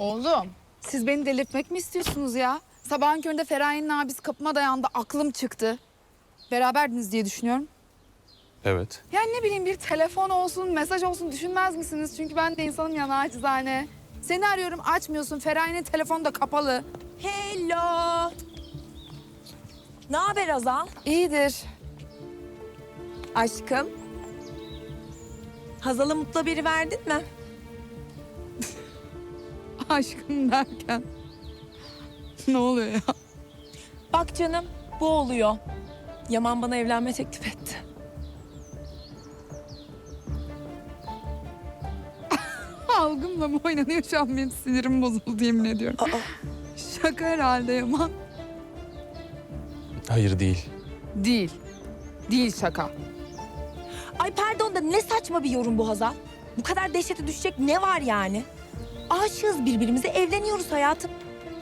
Oğlum siz beni delirtmek mi istiyorsunuz ya? Sabahın köründe Feraye'nin abisi kapıma dayandı. Aklım çıktı. Beraberdiniz diye düşünüyorum. Evet. Yani ne bileyim bir telefon olsun, mesaj olsun düşünmez misiniz? Çünkü ben de insanım ya nacizane. Seni arıyorum açmıyorsun. Feraye'nin telefonu da kapalı. Hello. Ne haber Azal? İyidir. Aşkım. Hazal'a mutlu biri verdin mi? Aşkım derken. ne oluyor ya? Bak canım bu oluyor. Yaman bana evlenme teklif etti. Algımla mı oynanıyor şu an benim sinirim bozuldu yemin ediyorum. Şaka herhalde Yaman. Hayır değil. Değil. Değil şaka. Ay pardon da ne saçma bir yorum bu Hazal. Bu kadar dehşete düşecek ne var yani? Aşığız birbirimize evleniyoruz hayatım.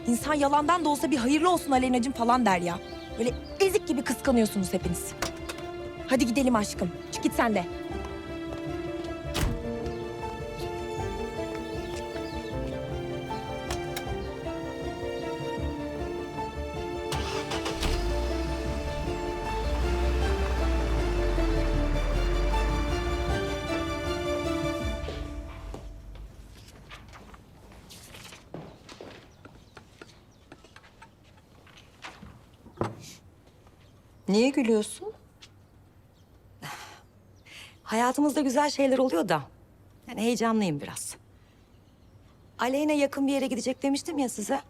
İnsan yalandan da olsa bir hayırlı olsun Aleyna'cığım falan der ya. Böyle ezik gibi kıskanıyorsunuz hepiniz. Hadi gidelim aşkım. Çık git sen de. Niye gülüyorsun? Hayatımızda güzel şeyler oluyor da. Yani heyecanlıyım biraz. Aleyna yakın bir yere gidecek demiştim ya size.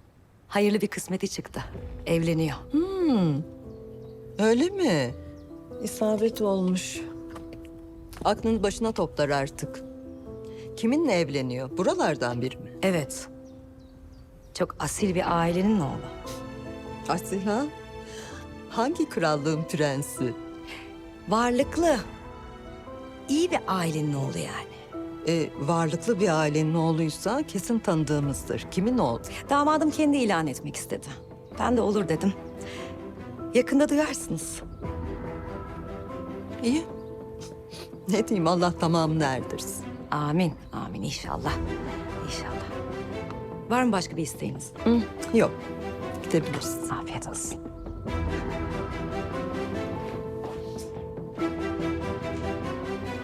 Hayırlı bir kısmeti çıktı. Evleniyor. Öyle mi? İsabet olmuş. Aklını başına toplar artık. Kiminle evleniyor? Buralardan biri mi? Evet. Çok asil bir ailenin oğlu. Asiha? Hangi krallığın prensi? Varlıklı. İyi bir ailenin oğlu yani. E, varlıklı bir ailenin oğluysa kesin tanıdığımızdır. Kimin oğlu? Damadım kendi ilan etmek istedi. Ben de olur dedim. Yakında duyarsınız. İyi. Ne diyeyim Allah tamamını erdirsin. Amin, amin inşallah. İnşallah. Var mı başka bir isteğiniz? Hı, yok. Gidebiliriz. Afiyet olsun.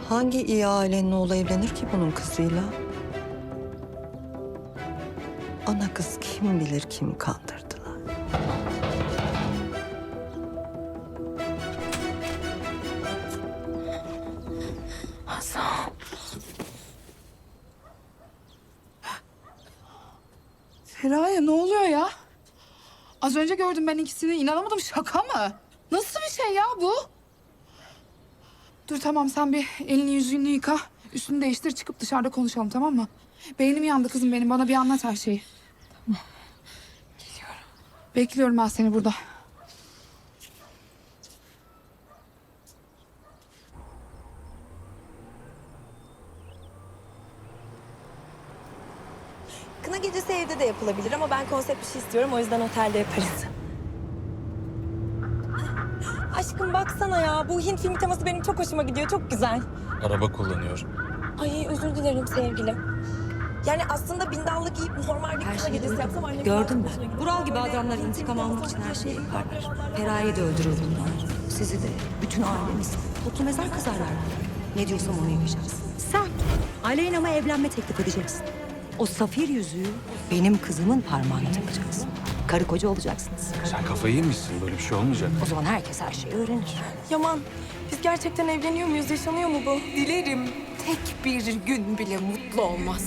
Hangi iyi ailenin oğlu evlenir ki bunun kızıyla? Ana kız kim bilir kim kandırdılar. Gördüm ben ikisini inanamadım şaka mı? Nasıl bir şey ya bu? Dur tamam sen bir elini yüzünü yıka. Üstünü değiştir çıkıp dışarıda konuşalım tamam mı? Beynim yandı kızım benim bana bir anlat her şeyi. Tamam. Geliyorum. Bekliyorum ben seni burada. Kına gecesi evde de yapılabilir ama ben konsept bir şey istiyorum. O yüzden otelde yaparız. Aşkım baksana ya. Bu Hint filmi teması benim çok hoşuma gidiyor. Çok güzel. Araba kullanıyor. Ay özür dilerim sevgilim. Yani aslında bindallı giyip normal bir Her kına şeyi gecesi duydum. yapsam annem... Ben. gider. Vural gibi adamlar intikam almak için her teması şeyi yaparlar. Feraye de öldürür bunlar. Sizi de, bütün ailenizi. Toplu mezar kazarlar. Ne diyorsam onu yapacağız. Sen Aleyna'ma evlenme teklif edeceksin. O safir yüzüğü benim kızımın parmağına takacaksın. Karı koca olacaksınız. Sen kafayı yemişsin. Böyle bir şey olmayacak. O zaman herkes her şeyi öğrenir. Yaman biz gerçekten evleniyor muyuz? Yaşanıyor mu bu? Dilerim tek bir gün bile mutlu olmaz.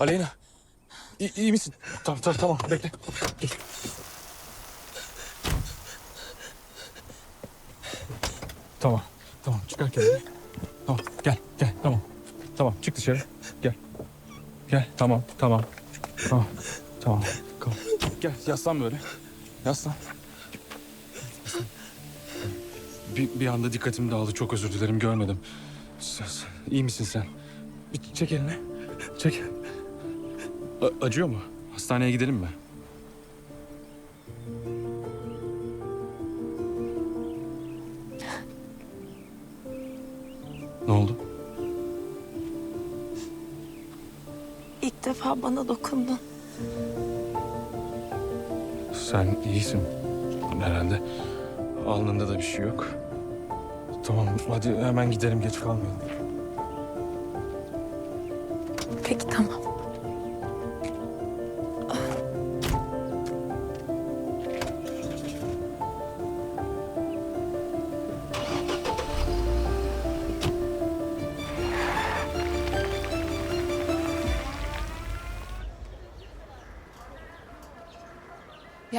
Aleyna. İyi, iyi misin? Tamam tamam tamam bekle. Dur. Tamam. Tamam çıkar kendini. Tamam gel gel tamam. Tamam çık dışarı. Gel. Gel tamam tamam. Tamam. Tamam. Tamam. Gel yaslan böyle. Yaslan. Bir, bir anda dikkatim dağıldı. Çok özür dilerim görmedim. İyi misin sen? Bir çek elini. Çek. A- acıyor mu? Hastaneye gidelim mi? Ne oldu? İlk defa bana dokundun. Sen iyisin herhalde. Alnında da bir şey yok. Tamam hadi hemen gidelim geç kalmayalım.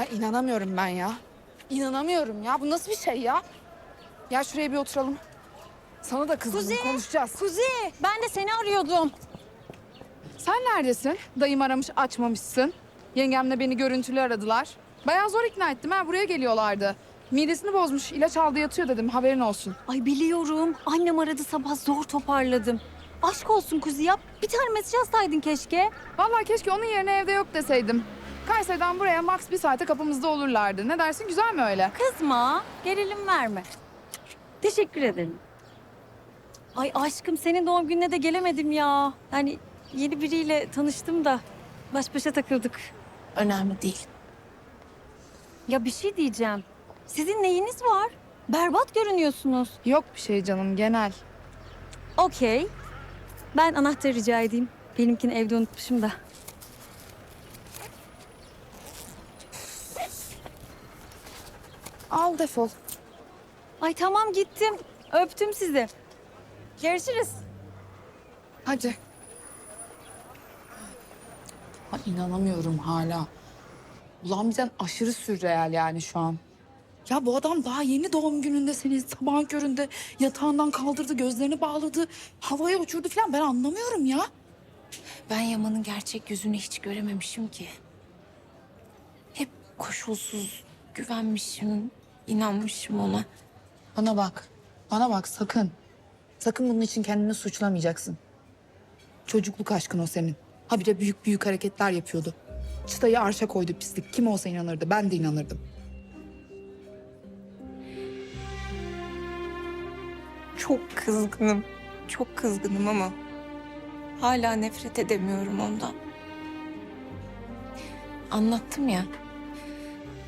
Ya inanamıyorum ben ya. İnanamıyorum ya. Bu nasıl bir şey ya? Gel şuraya bir oturalım. Sana da kızdım. Konuşacağız. Kuzi, ben de seni arıyordum. Sen neredesin? Dayım aramış açmamışsın. Yengemle beni görüntülü aradılar. Bayağı zor ikna ettim ha. Buraya geliyorlardı. Midesini bozmuş. ilaç aldı yatıyor dedim. Haberin olsun. Ay biliyorum. Annem aradı sabah zor toparladım. Aşk olsun Kuzi ya. Bir tane mesaj yazsaydın keşke. Vallahi keşke onun yerine evde yok deseydim. Kayseri'den buraya max bir saate kapımızda olurlardı. Ne dersin? Güzel mi öyle? Kızma, gerilim verme. Teşekkür ederim. Ay aşkım senin doğum gününe de gelemedim ya. Yani yeni biriyle tanıştım da baş başa takıldık. Önemli değil. Ya bir şey diyeceğim. Sizin neyiniz var? Berbat görünüyorsunuz. Yok bir şey canım genel. Okey. Ben anahtarı rica edeyim. Benimkini evde unutmuşum da. Al defol. Ay tamam gittim. Öptüm sizi. Görüşürüz. Hadi. Ay inanamıyorum hala. Ulan bizden aşırı sürreal yani şu an. Ya bu adam daha yeni doğum gününde seni sabahın köründe yatağından kaldırdı, gözlerini bağladı, havaya uçurdu falan. Ben anlamıyorum ya. Ben Yaman'ın gerçek yüzünü hiç görememişim ki. Hep koşulsuz güvenmişim, inanmışım ona. Bana bak, bana bak sakın. Sakın bunun için kendini suçlamayacaksın. Çocukluk aşkın o senin. Ha bir de büyük büyük hareketler yapıyordu. Çıtayı arşa koydu pislik. Kim olsa inanırdı, ben de inanırdım. Çok kızgınım. Çok kızgınım ama hala nefret edemiyorum ondan. Anlattım ya.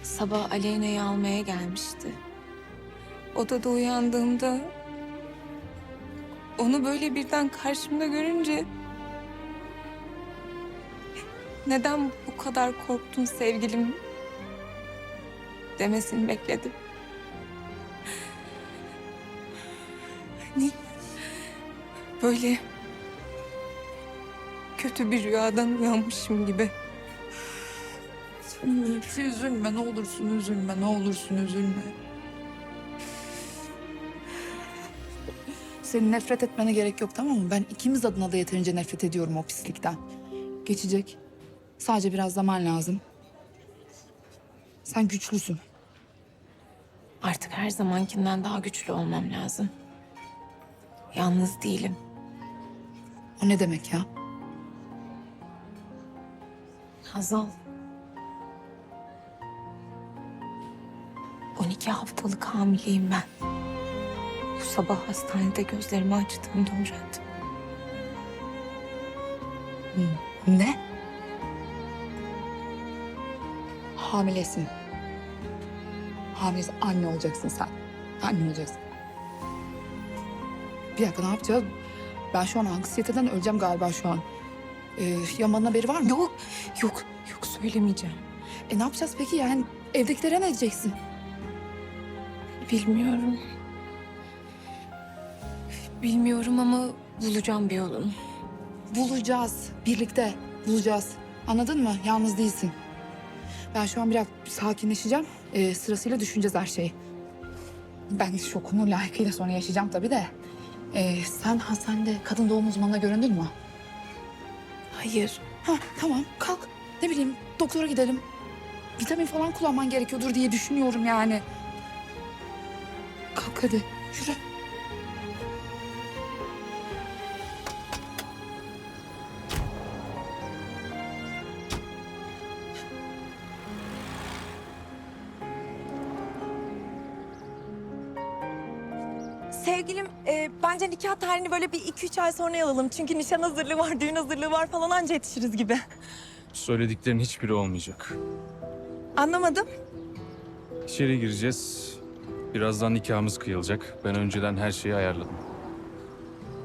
Sabah Aleyna'yı almaya gelmişti. Odada uyandığımda onu böyle birden karşımda görünce neden bu kadar korktun sevgilim demesini bekledim. Hani böyle kötü bir rüyadan uyanmışım gibi. Üzülme ne olursun üzülme ne olursun üzülme. Senin nefret etmene gerek yok tamam mı? Ben ikimiz adına da yeterince nefret ediyorum o pislikten. Geçecek. Sadece biraz zaman lazım. Sen güçlüsün. Artık her zamankinden daha güçlü olmam lazım. Yalnız değilim. O ne demek ya? Hazal. 12 haftalık hamileyim ben. Bu sabah hastanede gözlerimi açtığımda öğrendim. Ne? Hamilesin. Hamilesin. Anne olacaksın sen. Anne olacaksın. Bir dakika ne yapacağız? Ben şu an anksiyeteden öleceğim galiba şu an. Ee, Yaman'ın haberi var mı? Yok, yok, yok söylemeyeceğim. E ne yapacağız peki yani? Evdekilere ne diyeceksin? Bilmiyorum. Bilmiyorum ama bulacağım bir yolunu. Bulacağız. Birlikte bulacağız. Anladın mı? Yalnız değilsin. Ben şu an biraz sakinleşeceğim. Ee, sırasıyla düşüneceğiz her şeyi. Ben şokunu layıkıyla sonra yaşayacağım tabii de. Ee, sen hastanede kadın doğum uzmanına göründün mü? Hayır. Ha tamam kalk. Ne bileyim doktora gidelim. Vitamin falan kullanman gerekiyordur diye düşünüyorum yani. Kalk hadi yürü. Sevgilim e, bence nikah tarihini böyle bir iki üç ay sonra alalım. Çünkü nişan hazırlığı var, düğün hazırlığı var falan anca yetişiriz gibi. Söylediklerin hiçbiri olmayacak. Anlamadım. İçeri gireceğiz. Birazdan nikahımız kıyılacak. Ben önceden her şeyi ayarladım.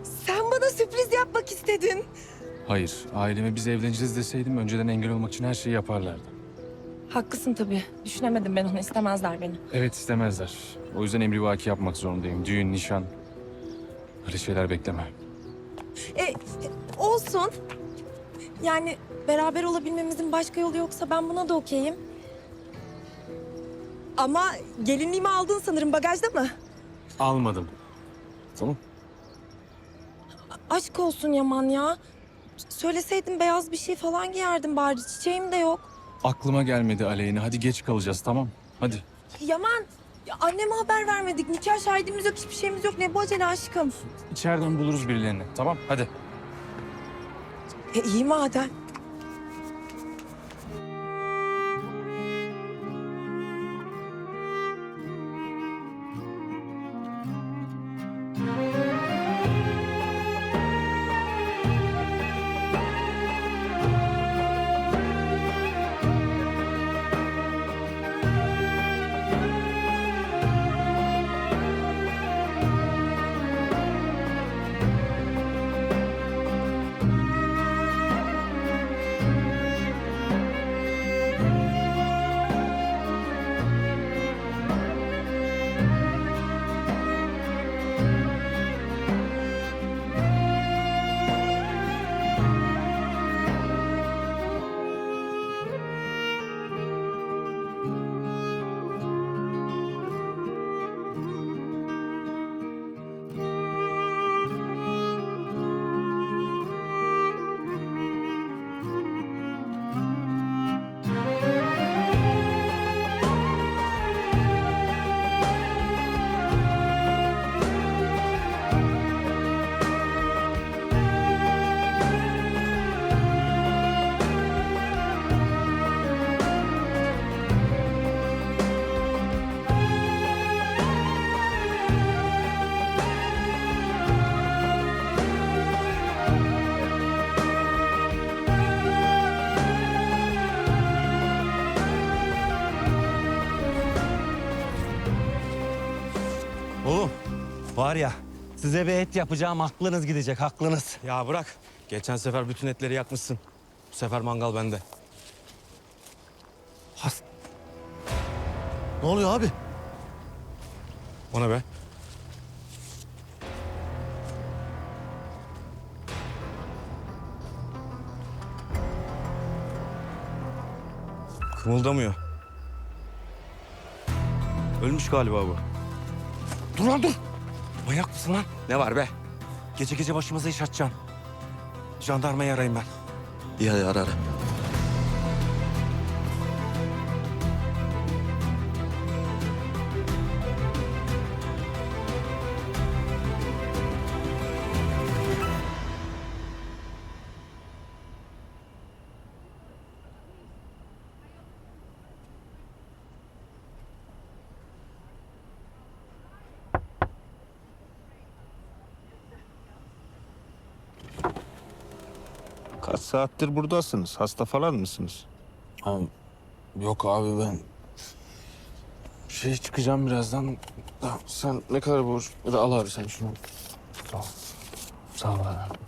Sen bana sürpriz yapmak istedin. Hayır, aileme biz evleneceğiz deseydim önceden engel olmak için her şeyi yaparlardı. Haklısın tabii. Düşünemedim ben onu. istemezler beni. Evet istemezler. O yüzden emrivaki yapmak zorundayım. Düğün, nişan. Öyle şeyler bekleme. E, e, olsun. Yani beraber olabilmemizin başka yolu yoksa ben buna da okeyim. Ama gelinliğimi aldın sanırım bagajda mı? Almadım. Tamam. Aşk olsun Yaman ya. Söyleseydin beyaz bir şey falan giyerdim bari. Çiçeğim de yok. Aklıma gelmedi Aleyna. Hadi geç kalacağız tamam. Hadi. Yaman, ya anneme haber vermedik. Nikah şahidimiz yok, hiçbir şeyimiz yok. Ne bu acele aşkım? İçeriden buluruz birilerini. Tamam hadi. E iyi madem. Var ya size bir et yapacağım aklınız gidecek aklınız. Ya bırak. Geçen sefer bütün etleri yakmışsın. Bu sefer mangal bende. Has. Ne oluyor abi? O ne be? Kımıldamıyor. Ölmüş galiba bu. Dur lan dur. Manyak mısın lan? Ne var be? Gece gece başımıza iş açacaksın. Jandarmayı arayayım ben. İyi hadi ara. Saattir buradasınız? Hasta falan mısınız? Ha, yok abi ben şey çıkacağım birazdan. Da, sen ne kadar borç? Al abi sen şunu. Sağ ol. Sağ ol abi.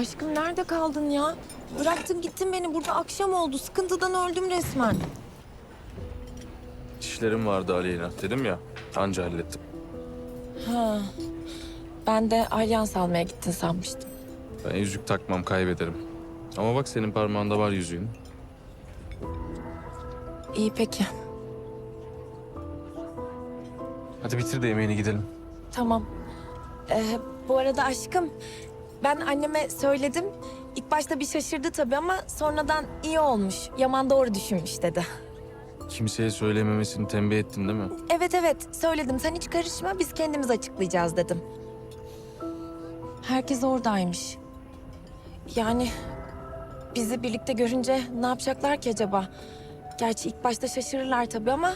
Aşkım nerede kaldın ya? Bıraktın gittin beni. Burada akşam oldu. Sıkıntıdan öldüm resmen. İşlerim vardı Aleyna dedim ya. Anca hallettim. Ha. Ben de alyans almaya gittin sanmıştım. Ben yüzük takmam kaybederim. Ama bak senin parmağında var yüzüğün. İyi peki. Hadi bitir de yemeğini gidelim. Tamam. Ee, bu arada aşkım ben anneme söyledim. İlk başta bir şaşırdı tabii ama sonradan iyi olmuş. Yaman doğru düşünmüş dedi. Kimseye söylememesini tembih ettin değil mi? Evet evet söyledim. Sen hiç karışma biz kendimiz açıklayacağız dedim. Herkes oradaymış. Yani bizi birlikte görünce ne yapacaklar ki acaba? Gerçi ilk başta şaşırırlar tabii ama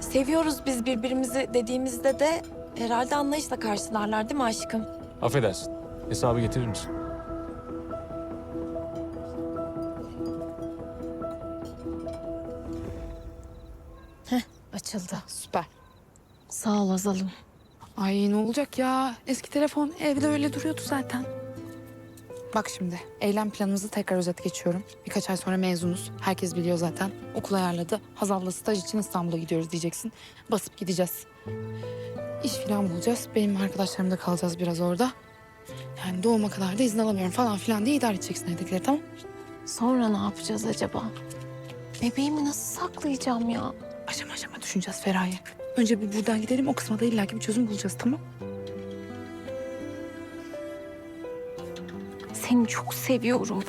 seviyoruz biz birbirimizi dediğimizde de herhalde anlayışla karşılarlar değil mi aşkım? Affedersin. Hesabı getirir misin? Açıldı. Süper. Sağ ol Azal'ım. Ay ne olacak ya? Eski telefon evde öyle duruyordu zaten. Bak şimdi eylem planımızı tekrar özet geçiyorum. Birkaç ay sonra mezunuz. Herkes biliyor zaten. Okul ayarladı. Hazal'la staj için İstanbul'a gidiyoruz diyeceksin. Basıp gideceğiz. İş falan bulacağız. Benim arkadaşlarımda kalacağız biraz orada. Yani doğuma kadar da izin alamıyorum falan filan diye idare edeceksin evdekileri tamam Sonra ne yapacağız acaba? Bebeğimi nasıl saklayacağım ya? Aşama aşama düşüneceğiz Feraye. Önce bir buradan gidelim. O kısma da illaki bir çözüm bulacağız tamam Seni çok seviyorum.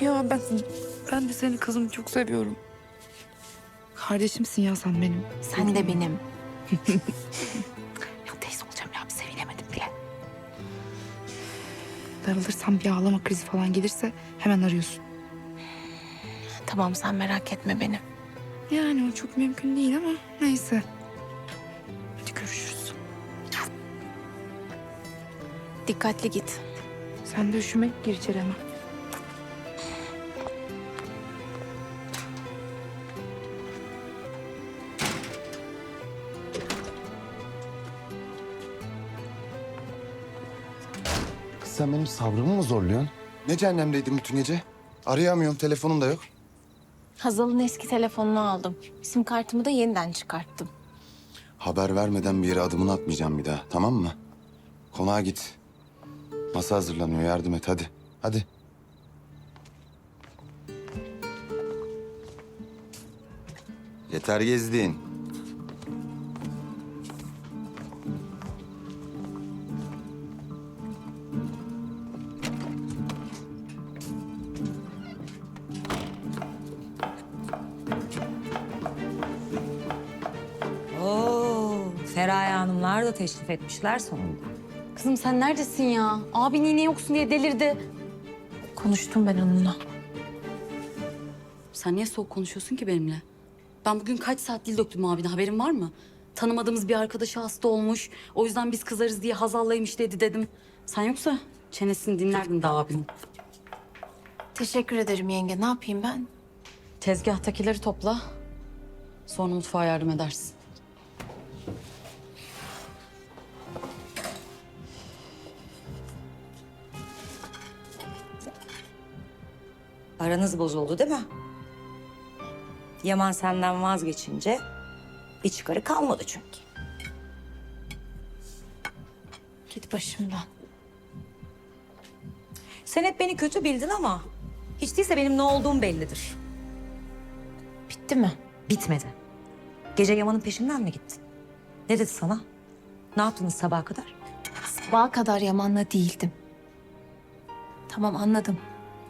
Ya ben ben de seni kızım çok seviyorum. Kardeşimsin ya sen benim. Sen de benim. Darılırsam bir ağlama krizi falan gelirse hemen arıyorsun. Tamam sen merak etme beni. Yani o çok mümkün değil ama neyse. Hadi görüşürüz. Dikkatli git. Sen de üşüme gir içeri hemen. Sen benim sabrımı mı zorluyorsun? Ne cehennemdeydin bütün gece? Arayamıyorum, telefonum da yok. Hazal'ın eski telefonunu aldım. Sim kartımı da yeniden çıkarttım. Haber vermeden bir yere adımını atmayacağım bir daha, tamam mı? Konağa git. Masa hazırlanıyor, yardım et hadi. Hadi. Yeter gezdin. Teşrif etmişler sonunda. Kızım sen neredesin ya? Abin yine yoksun diye delirdi. Konuştum ben onunla. Sen niye soğuk konuşuyorsun ki benimle? Ben bugün kaç saat dil döktüm abine haberin var mı? Tanımadığımız bir arkadaşı hasta olmuş. O yüzden biz kızarız diye Hazal'laymış dedi dedim. Sen yoksa çenesini dinlerdin daha abinin. Teşekkür ederim yenge. Ne yapayım ben? Tezgahtakileri topla. Sonra mutfağa yardım edersin. Aranız bozuldu değil mi? Yaman senden vazgeçince bir çıkarı kalmadı çünkü. Git başımdan. Sen hep beni kötü bildin ama hiç değilse benim ne olduğum bellidir. Bitti mi? Bitmedi. Gece Yaman'ın peşinden mi gittin? Ne dedi sana? Ne yaptınız sabaha kadar? Sabaha kadar Yaman'la değildim. Tamam anladım.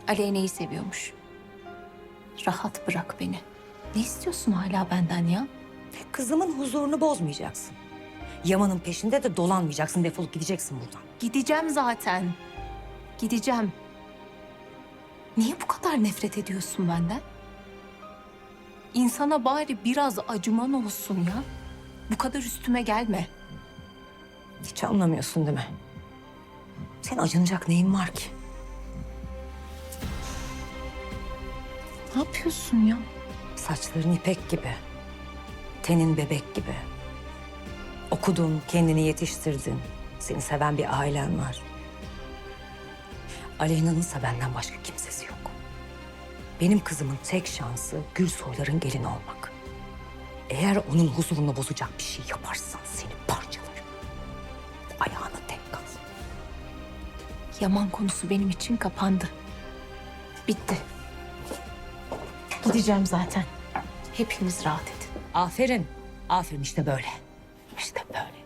Aleyna'yı seviyormuş. Rahat bırak beni. Ne istiyorsun hala benden ya? Kızımın huzurunu bozmayacaksın. Yaman'ın peşinde de dolanmayacaksın. Defolup gideceksin buradan. Gideceğim zaten. Gideceğim. Niye bu kadar nefret ediyorsun benden? İnsana bari biraz acıman olsun ya. Bu kadar üstüme gelme. Hiç anlamıyorsun değil mi? Senin acınacak neyin var ki? Ne yapıyorsun ya? Saçların ipek gibi. Tenin bebek gibi. Okudun, kendini yetiştirdin. Seni seven bir ailen var. Aleyna'nınsa benden başka kimsesi yok. Benim kızımın tek şansı Gülsoyların gelini olmak. Eğer onun huzurunu bozacak bir şey yaparsan seni parçalarım. Ayağını denk Yaman konusu benim için kapandı. Bitti. Gideceğim zaten. Hepiniz rahat edin. Aferin. Aferin işte böyle. İşte böyle.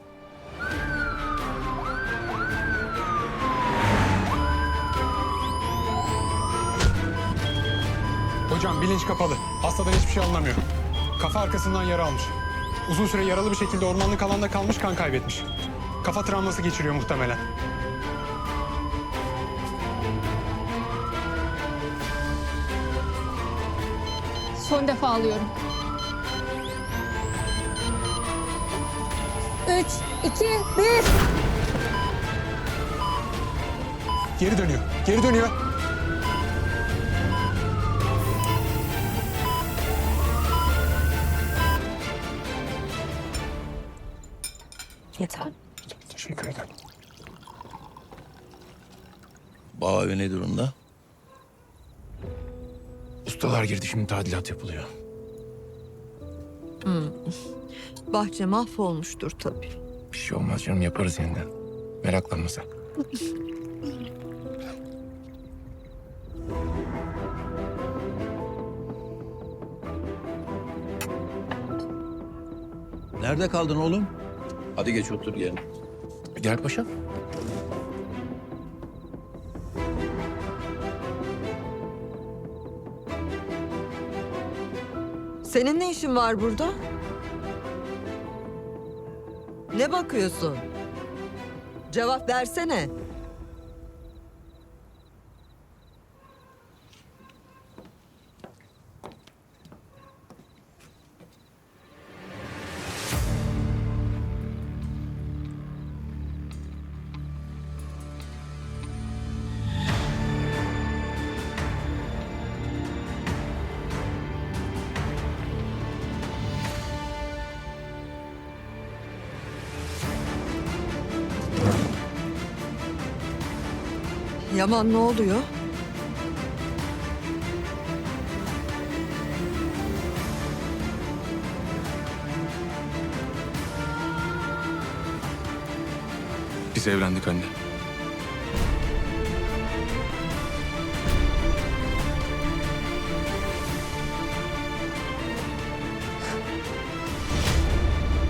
Hocam bilinç kapalı. Hastadan hiçbir şey anlamıyor. Kafa arkasından yara almış. Uzun süre yaralı bir şekilde ormanlık alanda kalmış kan kaybetmiş. Kafa travması geçiriyor muhtemelen. Son defa alıyorum. Üç, iki, bir. Geri dönüyor. Geri dönüyor. Yeter. Teşekkür ederim. Bağ evi ne durumda? Ustalar girdi şimdi tadilat yapılıyor. Bahçe mahvolmuştur tabii. Bir şey olmaz canım yaparız yeniden. Meraklanma sen. Nerede kaldın oğlum? Hadi geç otur yerine. Gel paşam. Senin ne işin var burada? Ne bakıyorsun? Cevap versene. Yaman ne oluyor? Biz evlendik anne.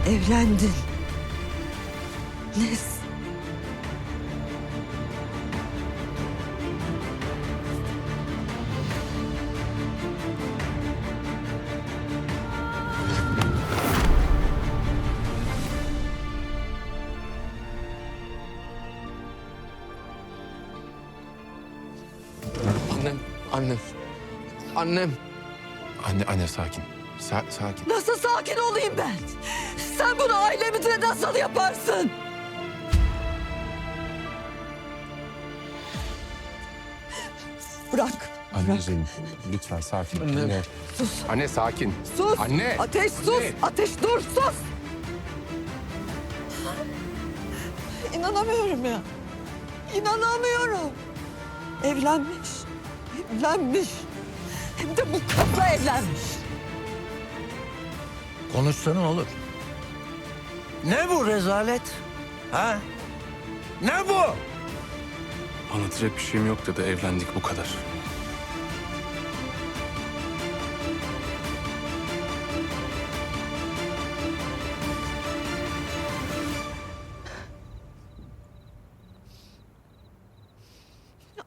Evlendin. Nes? Annem. Anne anne sakin. Sa- sakin. Nasıl sakin olayım ben? Sen bunu ailemize nasıl yaparsın? Bırak. Anneciğim lütfen sakin. Anne. Sus. Anne sakin. Sus. Anne. Ateş sus. Ateş dur sus. İnanamıyorum ya. İnanamıyorum. Evlenmiş. Evlenmiş. Hem de bu kızla evlenmiş. Konuşsana oğlum. Ne bu rezalet? Ha? Ne bu? Anlatacak bir şeyim yok dedi evlendik bu kadar.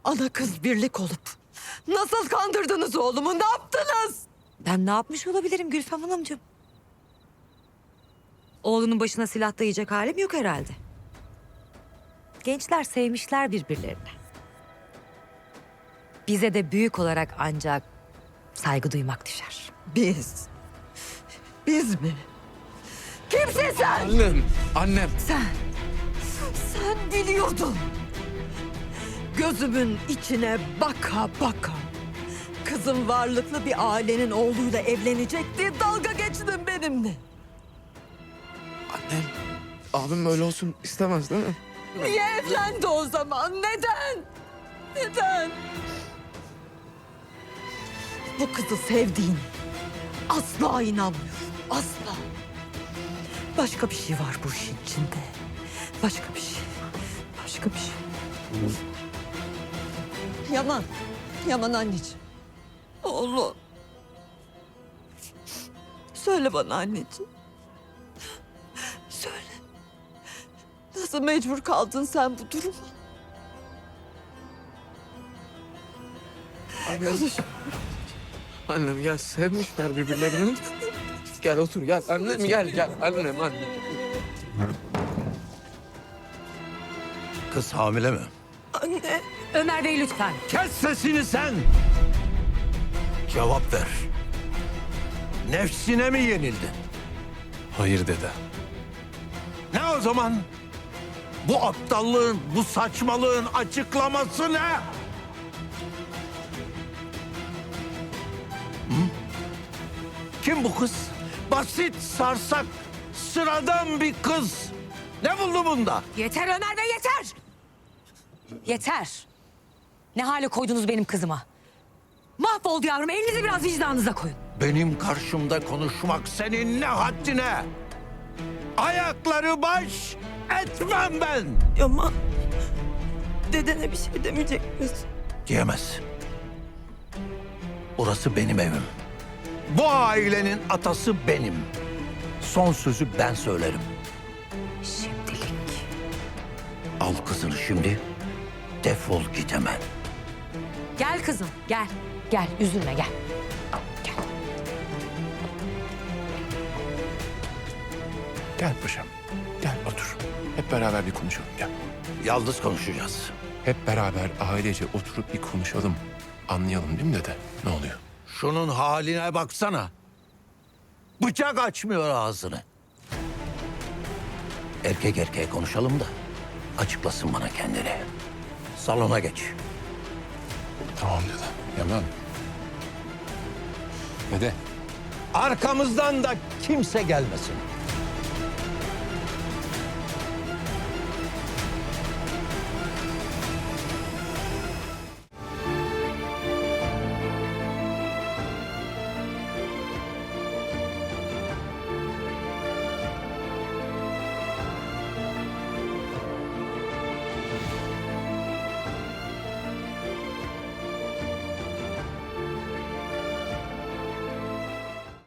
Ana kız birlik olup nasıl kandırdınız oğlumu? Ne yaptınız? Ben ne yapmış olabilirim Gülfem Hanımcığım? Oğlunun başına silah dayayacak halim yok herhalde. Gençler sevmişler birbirlerini. Bize de büyük olarak ancak saygı duymak düşer. Biz. Biz mi? Kimsin sen? Annem, annem. Sen. Sen biliyordun. Gözümün içine baka baka. Kızım varlıklı bir ailenin oğluyla evlenecekti. Dalga geçtin benimle. Annem. Abim böyle olsun istemez değil mi? Niye evlendi o zaman? Neden? Neden? Bu kızı sevdiğin asla inanmıyorum. Asla. Başka bir şey var bu işin içinde. Başka bir şey. Başka bir şey. Yaman. Yaman anneciğim. Oğlum. Söyle bana anneciğim. Söyle. Nasıl mecbur kaldın sen bu duruma? Annem. Annem gel sevmişler birbirlerini. Gel otur gel annem gel gel annem annem. Kız hamile mi? Anne. Ömer Bey lütfen. Kes sesini sen! Cevap ver. Nefsine mi yenildin? Hayır dede. Ne o zaman? Bu aptallığın, bu saçmalığın açıklaması ne? Hı? Kim bu kız? Basit, sarsak, sıradan bir kız. Ne buldu bunda? Yeter Ömer Bey yeter. Yeter. Ne hale koydunuz benim kızıma? Mahvoldu yavrum. Elinizi biraz vicdanınıza koyun. Benim karşımda konuşmak senin ne haddine? Ayakları baş etmem ben. Yaman. Dedene bir şey demeyecek misin? Diyemez. Burası benim evim. Bu ailenin atası benim. Son sözü ben söylerim. Şimdilik. Al kızını şimdi. Defol git hemen. Gel kızım gel. Gel üzülme gel. Gel paşam. Gel otur. Hep beraber bir konuşalım gel. Yalnız konuşacağız. Hep beraber ailece oturup bir konuşalım. Anlayalım değil mi dede? Ne oluyor? Şunun haline baksana. Bıçak açmıyor ağzını. Erkek erkeğe konuşalım da açıklasın bana kendini. Salona geç. Tamam dede. Yaman. Dede. Arkamızdan da kimse gelmesin.